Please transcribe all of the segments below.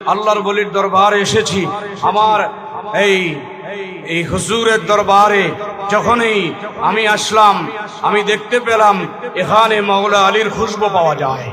আল্লাহর বলির দরবার এসেছি। আমার এই এই হুজুরের দরবারে যখনই আমি আসলাম, আমি দেখতে পেলাম এখানে মৌলা আলীর খুশবো পাওয়া যায়।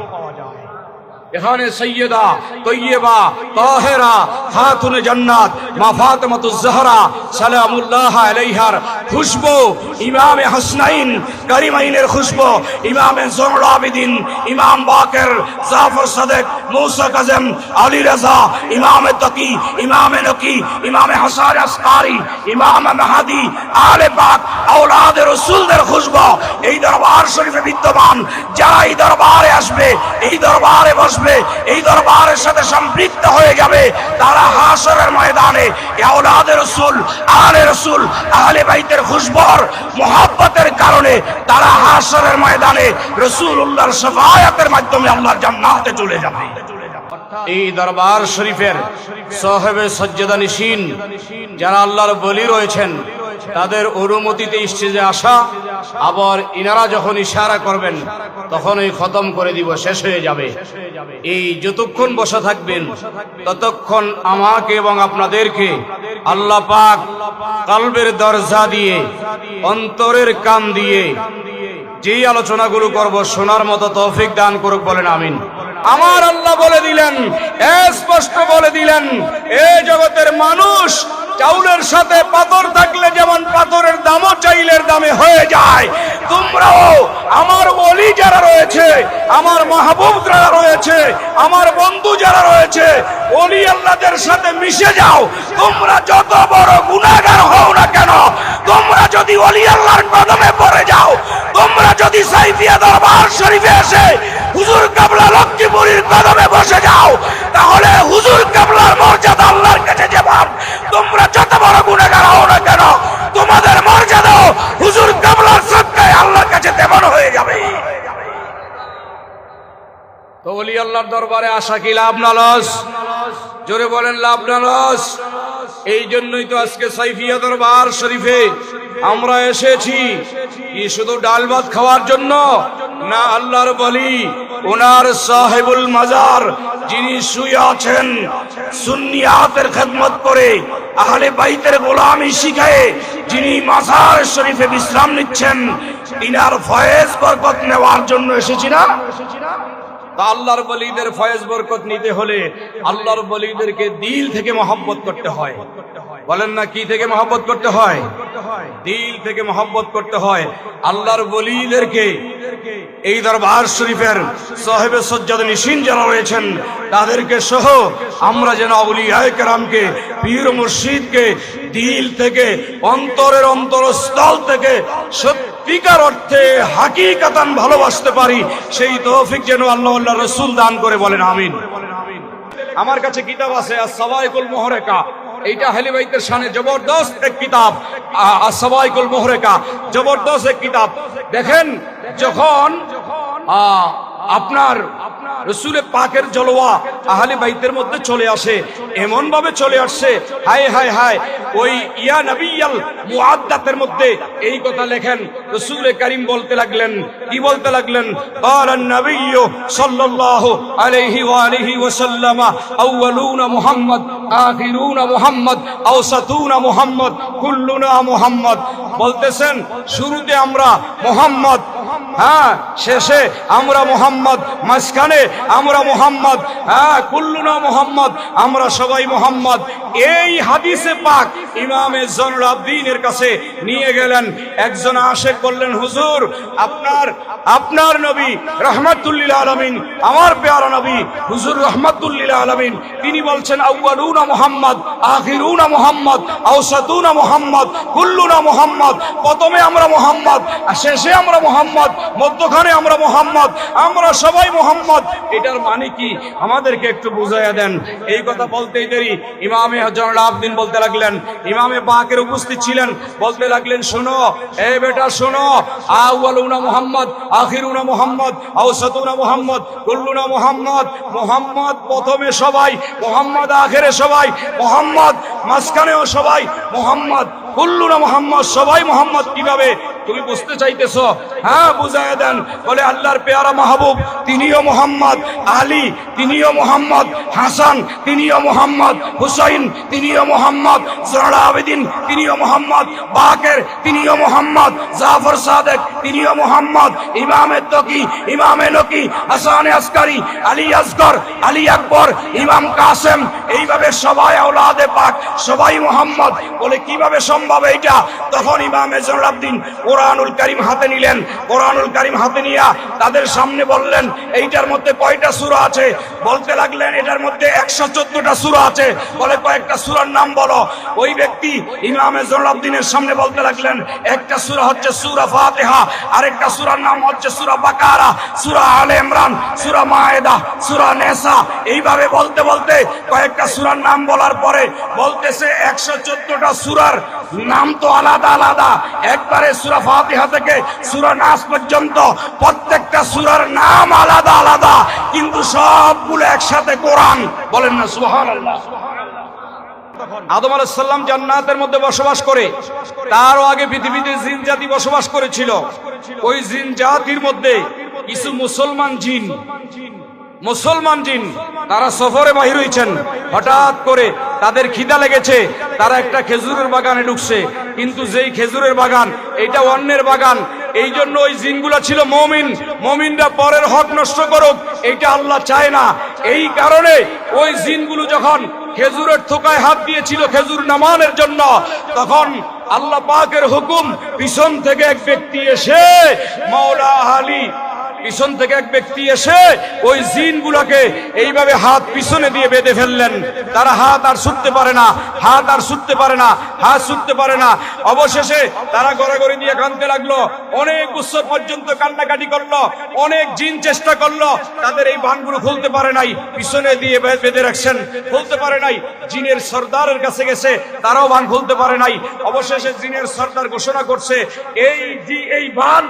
এখানে সৈয়দা তৈয়বা তাহেরা খাতুন জান্নাত মা ফাতেমাতুজ জাহরা সালামুল্লাহ আলাইহার খুশবু ইমামে হাসনাইন করিমাইনের খুশবু ইমামে জুনুল আবিদিন ইমাম বাকের জাফর সাদেক মুসা কাজম আলী রাজা ইমামে তকি ইমামে নকি ইমামে হাসান আসকারি ইমাম মাহাদি আলে পাক আওলাদ রসুলদের খুশবু এই দরবার শরীফে বিদ্যমান যারা এই দরবারে আসবে এই দরবারে বসবে এই দরবারের সাথে সম্পৃক্ত হয়ে যাবে তারা হাসরের ময়দানে। আওলাদ রসুল আলে রসুল, আহলে বাইতের খুশবর, মোহাব্বতের কারণে তারা হাসরের ময়দানে রসুল্লাহর সফায়াতের মাধ্যমে আল্লাহর জান্নাতে চলে যাবে। এই দরবার শরীফের সাহেবে সজ্জদা নিশিন, যারা আল্লাহর বলি রয়েছেন তাদের অনুমতিতে স্টেজে আসা, আবার ইনারা যখন ইশারা করবেন তখন এই খতম করে দিব, শেষ হয়ে যাবে। এই যতক্ষণ বসা থাকবেন, ততক্ষণ আমাকে এবং আপনাদেরকে আল্লাহ পাক কালবের দরজা দিয়ে, অন্তরের কান দিয়ে, যেই আলোচনাগুলো করব, শোনার মতো তৌফিক দান করুক বলেন, আমিন। আমার আল্লাহ বলে দিলেন স্পষ্ট বলে দিলেন, এ জগতের মানুষ চাউলের সাথে পাথর থাকলে যেমন পাথরের দামও চাইলের দামে হয়ে যায়। তোমরাও আমার অলি যারা রয়েছে, আমার মাহবুব যারা রয়েছে, আমার বন্ধু যারা রয়েছে অলি আল্লাহদের সাথে মিশে যাও। তোমরা যত বড় গুণাগার হও না কেন, তোমরা যদি অলি আল্লাহর কদমে তোমাদের মর্যাদাও হুজুর কাবলার আল্লাহর কাছে তেমন হয়ে যাবে। তো আল্লাহর দরবারে আসা কি লাভ না লস জোরে বলেন, লাভ না লস এই জন্যই তো আজকে সাইফিয়া দরবার শরীফে আমরা এসেছি কি শুধু ডাল ভাত খাওয়ার জন্য? না আল্লাহর বলি, ওনার সাহেবুল মাজার যিনি শুয়ে আছেন, সুন্নিয়াতের খেদমত করে, আহলে বাইতের গোলামি শিখায়ে যিনি মাজার শরীফে বিশ্রাম নিচ্ছেন, ইনার ফয়েজ বরকত নেওয়ার জন্য এসেছি না? তা আল্লাহর বলিদের ফয়েজ বরকত নিতে হলে আল্লাহর বলিদেরকে দিল থেকে মহব্বত করতে হয়। বলেন না কি থেকে মহব্বত করতে হয়? দিল থেকে মহব্বত করতে হয়। আল্লাহর বলিদেরকে এই দরবার শরীফের সাহেবে সজ্জাদ নিশিন যারা রয়েছেন, তাদেরকে সহ আমরা যেন আউলিয়ায় কেরামকে, পীর মুর্শিদকে দিল থেকে, অন্তরের অন্তরস্থল থেকে সত্যিকার অর্থে হাকিকাতান ভালোবাসতে পারি, সেই তৌফিক যেন আল্লাহ আল্লাহ রসুল দান করে বলেন, আমিন। আমার কাছে কিতাব আছে সবাইকুল মোহরেকা। এইটা হেলিবাইতের সামনে জবরদস্ত এক কিতাব। সবাইকুল মোহরেকা, জবরদস্ত এক কিতাব। দেখেন, যখন আপনার রসুলে পাকের জলোয়া আহলে বাইতের মধ্যে চলে আসে এমন ভাবে চলে আসছে, হায় হায় হায়, ওই ইয়া নবিয়াল মুআদ্দাতের মধ্যে এই কথা লেখেন, রসুল করিম বলতে লাগলেন, কি বলতে লাগলেন? কালান নবিয়্য সাল্লাল্লাহু আলাইহি ওয়া আলিহি ওয়াসাল্লাম আউওয়ালুনা মুহাম্মদ, আখিরুনা মুহাম্মদ, আওসাতুনা মুহাম্মদ, কুল্লুনা মুহাম্মদ। বলতেছেন, শুরুতে আমরা মুহাম্মদ হ্যাঁ শেষে আমরা মোহাম্মদ, মাঝখানে আমরা মোহাম্মদ হ্যাঁ কুল্লুনা মোহাম্মদ, আমরা সবাই মোহাম্মদ। এই হাদিসে পাক ইমামে জনুল আব্দিনের কাছে নিয়ে গেলেন। একজন আশেক বললেন, হুজুর, আপনার আপনার নবী রহমাতুল্লিল আলমিন, আমার পেয়ারা নবী হুজুর রহমাতুল্লিল আলমিন, তিনি বলছেন আউ্বালুনা মোহাম্মদ, আখিরুনা মোহাম্মদ আউসাতুনা মোহাম্মদ, কুল্লুনা মোহাম্মদ, প্রথমে আমরা মোহাম্মদ, শেষে আমরা মোহাম্মদ। মধ্যখানে আমরা মোহাম্মদ, আমরা সবাই মোহাম্মদ। এটার মানে কি? আমাদেরকে একটু বুঝাইয়া দেন। এই কথা বলতেই দেরি। ইমামে আবদিন বলতে লাগলেন, ইমামে পাকের উপস্থিত ছিলেন, বলতে লাগলেন, শোনো, এ বেটা, শোনো, আউয়ালুনা মোহাম্মদ, আখিরুনা মোহাম্মদ আউসাতুনা মোহাম্মদ, কুল্লুনা মোহাম্মদ মোহাম্মদ প্রথমে সবাই, মোহাম্মদ আখেরে সবাই, মোহাম্মদ মাঝখানেও সবাই, মোহাম্মদ কুল্লুনা মোহাম্মদ, সবাই মোহাম্মদ কীভাবে তুমি বুঝতে চাইতেছ? হ্যাঁ বুঝায় দেন। বলে, আল্লাহর পেয়ারা মাহবুব, তিনিও মোহাম্মদ। আলী, তিনিও মোহাম্মদ। হাসান, তিনিও মোহাম্মদ। হুসাইন, তিনিও মোহাম্মদ। জরা আবেদিন, তিনিও মোহাম্মদ। বাকের, তিনিও মোহাম্মদ। জাফর সাদেক, তিনিও মোহাম্মদ। ইমামে তকি, ইমামে নকি হাসান আসকারি, আলী আসগর, আলী আকবর, ইমাম কাসেম, এইভাবে সবাই আওলাদে পাক, সবাই মোহাম্মদ। বলে, কীভাবে সম্ভব এইটা? তখন ইমামে জলাবদ্দিন কোরআনুল করিম হাতে নিলেন। কোরআনুল করিম হাতে নিয়া তাদের সামনে বললেন, এইটার মধ্যে কয়টা সূরা আছে? বলতে লাগলেন, এটার মধ্যে একশো চোদ্দটা সূরা আছে। বলে, কয়েকটা সূরার নাম বলো। ওই ব্যক্তি ইমামে জলাবদ্দিনের সামনে বলতে লাগলেন, একটা সূরা হচ্ছে সূরা ফাতিহা, আরেকটা সূরার নাম হচ্ছে সূরা বাকারা, সূরা আলে ইমরান, সূরা মায়েদা, সূরা নেসা। এইভাবে বলতে বলতে কয়েকটা সূরার নাম বলার পরে বলতেছে, একশো চোদ্দটা সুরার নাম তো আলাদা আলাদা। একবারে সূরা ফাতিহা থেকে সূরা নাস পর্যন্ত প্রত্যেকটা সূরার নাম আলাদা আলাদা। কিন্তু সবগুলো একসাথে কোরআন। বলেন না, সুবহানাল্লাহ। আদম আলাইসাল্লাম জান্নাতের মধ্যে বসবাস করে। তারও আগে পৃথিবীতে জিন জাতি বসবাস করেছিল। ওই জিন জাতির মধ্যে কিছু মুসলমান জিন মুসলমান জিন, তারা সফরে বাহির হয়েছেন হঠাৎ করে তাদের খিদা লেগেছে, তারা একটা খেজুরের বাগানে ঢুকছে। কিন্তু যেই খেজুরের বাগান এটা অন্যের বাগান। এই জন্য ওই জিনগুলা ছিল মমিন। মমিনরা পরের হক নষ্ট করুক, এইটা আল্লাহ চায় না। এই কারণে ওই জিনগুলো যখন খেজুরের থোকায় হাত দিয়েছিল খেজুর নামানের জন্য, তখন আল্লাহ পাকের হুকুম, পিছন থেকে এক ব্যক্তি এসে মৌলা আলী পিছন থেকে এক ব্যক্তি এসে ওই জিন গুলাকে এইভাবে হাত পিছনে দিয়ে বেঁধে ফেললেন। তারা হাত আর ছুটতে পারে না, হাত আর ছুটতে পারে না, হাত ছুটতে পারে না। অবশেষে তারা গড়াগড়ি দিয়ে কাঁদতে লাগল। অনেক বছর পর্যন্ত কান্নাকাটি করল, অনেক জিন চেষ্টা করল। তাদের এই বানগুলো খুলতে পারে নাই, পিছনে দিয়ে বেঁধে রাখছেন। খুলতে পারে নাই, জিনের সর্দারের কাছে গেছে, তারাও বান খুলতে পারে নাই। অবশেষে জিনের সর্দার ঘোষণা করছে, এই এই বান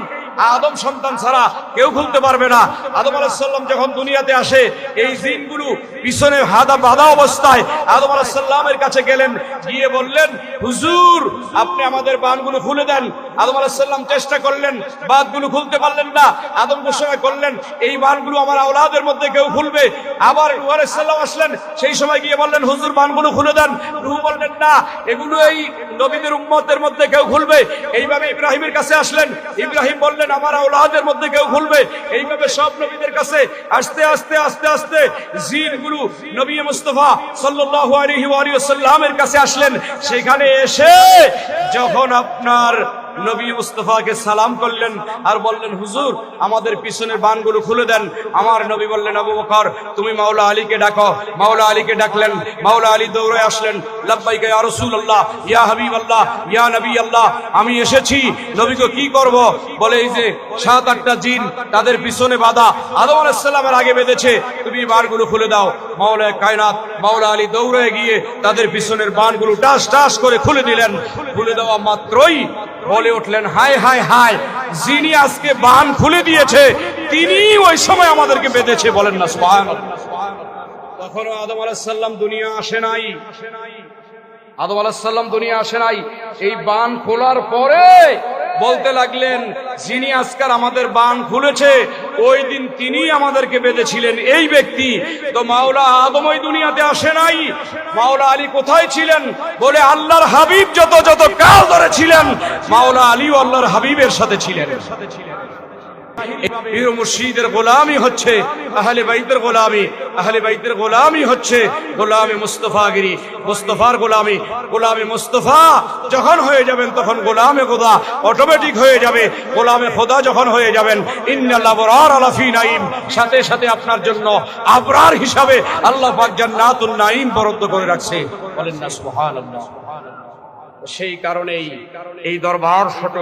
আদম সন্তান ছাড়া কেউ খুলতে পারবে না। আদম আলাহিসাল্লাম যখন দুনিয়াতে আসে, এই জিনগুলো পিছনে হাদা বাধা অবস্থায় আদম আলাহিসাল্লামের কাছে গেলেন, গিয়ে বললেন, হুজুর, আপনি আমাদের বানগুলো খুলে দেন। আদম আলাহিসাল্লাম চেষ্টা করলেন, বাঁধগুলো খুলতে পারলেন না। আদম ঘোষণা করলেন, এই বানগুলো আমার আওলাদের মধ্যে কেউ খুলবে। আবার নূহ আলাইহিসসালাম আসলেন, সেই সময় গিয়ে বললেন, হুজুর, বানগুলো খুলে দেন। নূহ বললেন, না, এগুলো এই নবীদের উম্মতের মধ্যে কেউ খুলবে। এইভাবে ইব্রাহিমের কাছে আসলেন। ইব্রাহিম বললেন আমার আওলাদের মধ্যে কেউ ভুলবে? এইভাবে সব নবীদের কাছে আস্তে আস্তে আস্তে আস্তে জির গুরু নবী মুস্তফা ওয়া সাল্লামের কাছে আসলেন। সেখানে এসে যখন আপনার নবী মুস্তফাকে সালাম করলেন আর বললেন, হুজুর, আমাদের পিছনের বানগুলো খুলে দেন। আমার নবী বললেন, আবু বকর, তুমি মাওলা আলীকে ডাকো। মাওলা আলীকে ডাকলেন, মাওলা আলী দৌড়ে আসলেন। লাব্বাইকা ইয়া রাসূলুল্লাহ, ইয়া হাবিবাল্লাহ, ইয়া নবী আল্লাহ আমি এসেছি, নবীকে কি করব? বলে, এই যে সাত, আটটা জিন, তাদের পিছনে বাধা। আদম আলাইহিস সালামের আগে বেঁধেছে, তুমি বানগুলো খুলে দাও। মাওলা কায়নাত মাওলা আলী দৌড়ে গিয়ে তাদের পিছনের বানগুলো টাস টাস করে খুলে দিলেন। খুলে দেওয়া মাত্রই বলে উঠলেন হায় হায় হায় যিনি আজকে বান খুলে দিয়েছে, তিনি ওই সময় আমাদেরকে বেঁধেছে। বলেন না, সুবহানাল্লাহ। তখনও আদম আলাহিসাল্লাম দুনিয়া আসে নাই? আদম আলাহিসাল্লাম দুনিয়া আসে নাই? এই বান খোলার পরে বলতে লাগলেন, যিনি আজকাল আমাদের বান খুলেছে ওই দিন তিনি আমাদেরকে বেঁধেছিলেন। এই ব্যক্তি তো মাওলা আদম ওই দুনিয়াতে আসে নাই। মাওলা আলী কোথায় ছিলেন? বলে আল্লাহর হাবিব যত যত কাল ধরে ছিলেন, মাওলা আলীও আল্লাহর হাবিবের সাথে ছিলেন। পীর মুর্শিদের গোলামি হচ্ছে আহলে বাইতের গোলামি, আহলে বাইতের গোলামি হচ্ছে গোলামি মুস্তফাগিরি মুস্তফার গোলামি গোলামি মুস্তফা যখন হয়ে যাবেন তখন গোলামে খোদা অটোমেটিক হয়ে যাবে, গোলামে খোদা যখন হয়ে যাবেন ইন্নাল্লাহ বরার আলাফি নাইম সাথে সাথে আপনার জন্য আবরার হিসাবে আল্লাহ পাক জান্নাতুল নাইম বরাদ্দ করে রাখছে। বলেন না সুবহানাল্লাহ। সেই কারণেই এই দরবার ছোট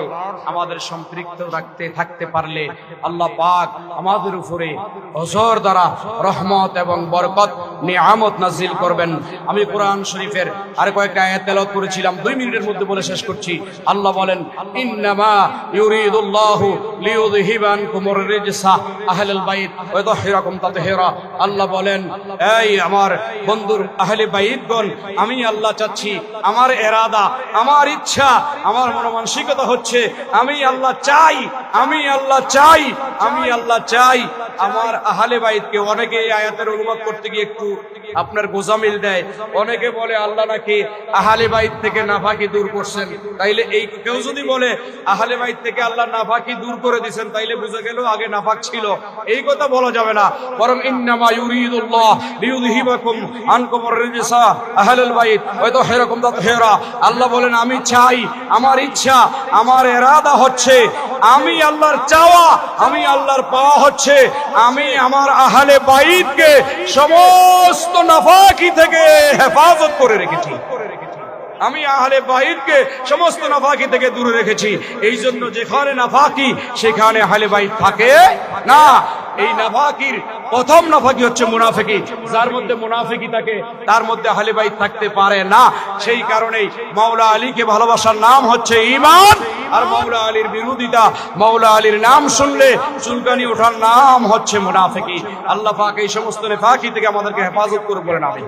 আমাদের সম্পৃক্ত রাখতে, থাকতে পারলে আল্লাহ পাক আমাদের উপরে হজর দ্বারা রহমত এবং বরকত, নিয়ামত নাজিল করবেন। আমি কোরআন শরীফের আর কয়েকটা আয়াত তেলাওয়াত করেছিলাম, দুই মিনিটের মধ্যে বলে শেষ করছি। আল্লাহ বলেন, ইন্নামা ইউরিদুল্লাহু লিইউযহিবা আনকুমুর রিজসা আহলাল বাইত ওয়া ইউতাহহিরাকুম তাতহীরা। আল্লাহ বলেন, এই আমার বন্ধুর আহলে বাইতগণ, আমি আল্লাহ চাচ্ছি, আমার এরাদা আমার ইচ্ছা, আমার মনমানসিকতা হচ্ছে, আমি আল্লাহ চাই, আমি আল্লাহ চাই, আমি আল্লাহ চাই। আমার আহলে বাইতকে অনেকে এই আয়াতের অনুবাদ করতে গিয়ে একটু আপনার গোজামিল দেয়। অনেকে বলে, আল্লাহ নাকি আহলে বাইত থেকে নাফাকি দূর করছেন। তাইলে এই কেউ যদি বলে, আহলে বাইত থেকে আল্লাহ নাফাকি দূর করে দিয়েছেন, তাইলে বুঝে গেল আগে নাফাক ছিল। এই কথা বলা যাবে না। বরং ইন্নামা ইউরিদুল্লাহ লিইউযহিবাকুম আনকুম আর-রিজসা আহলুল বাইত। হয়তো হেরকম তাতহিরা আল্লাহ বলেন, আমি চাই, আমার ইচ্ছা, আমার এরাদা হচ্ছে, আমি আল্লাহর চাওয়া, আমি আল্লাহর পাওয়া হচ্ছে, আমি আমার আহালে বাইদকে সমস্ত নাফাকি থেকে হেফাজত করে রেখেছি। আমি আহলে বাহিরকে সমস্ত নাফাকি থেকে দূরে রেখেছি। এই জন্য যেখানে নাফাকি, সেখানে আহলে বাহির থাকে না। এই নাফাকির প্রথম নাফাকি হচ্ছে মুনাফিকি। যার মধ্যে মুনাফিকি থাকে, তার মধ্যে আহলে থাকতে পারে না। সেই কারণেই মাওলা আলীকে ভালোবাসার নাম হচ্ছে ঈমান। আর মাওলা আলীর বিরোধিতা মাওলা আলীর নাম শুনলে চুলকানি ওঠার নাম হচ্ছে মুনাফিকি। আল্লাহ পাক এই সমস্ত নেফাকি থেকে আমাদেরকে হেফাজত করে বলেন আমি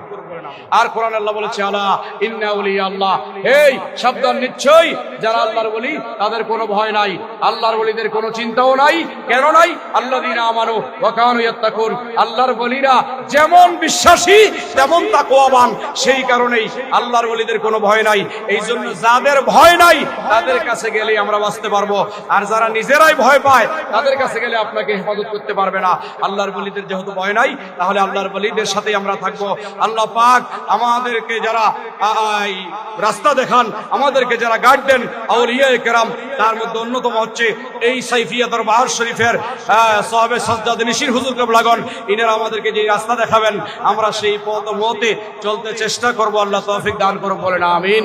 আর কোরআন আল্লাহ বলেছে আল্লাহ ইন্না উলি আল্লাহ এই সাবধান নিশ্চয়ই, যারা আল্লাহর বলি তাদের কোনো ভয় নাই। আল্লাহর বলিদের কোনো চিন্তাও নাই। কেন নাই? আল্লাহ দিন আমানো ওয়াকানু ইয়াত্তাকুন। আল্লাহর বলিরা যেমন বিশ্বাসী, তেমন তাকওয়াবান। সেই কারণেই আল্লাহর বলিদের কোনো ভয় নাই। এই জন্য যাদের ভয় নাই, তাদের কাছে গেলে আমরা বাঁচতে পারব। আর যারা নিজেরাই ভয় পায়, তাদের কাছে গেলে আপনাকে হেফাজত করতে পারবে না। আল্লাহর বলিদের যেহেতু ভয় নাই, তাহলে আল্লাহর বলিদের সাথে আমরা থাকব। আল্লাহ পাক আমাদেরকে যারা রাস্তা দেখান, আমাদেরকে যারা গাইড দেন কেরাম, তার মধ্যে অন্যতম হচ্ছে এই সাইফিয়া দরবার শরীফের সাহাবে সাজ্জাদ নিশির হুজুর কেবলাগন ইনারা আমাদেরকে যে রাস্তা দেখাবেন, আমরা সেই পথ মতে চলতে চেষ্টা করব। আল্লাহ তৌফিক দান করব বলেন, আমিন।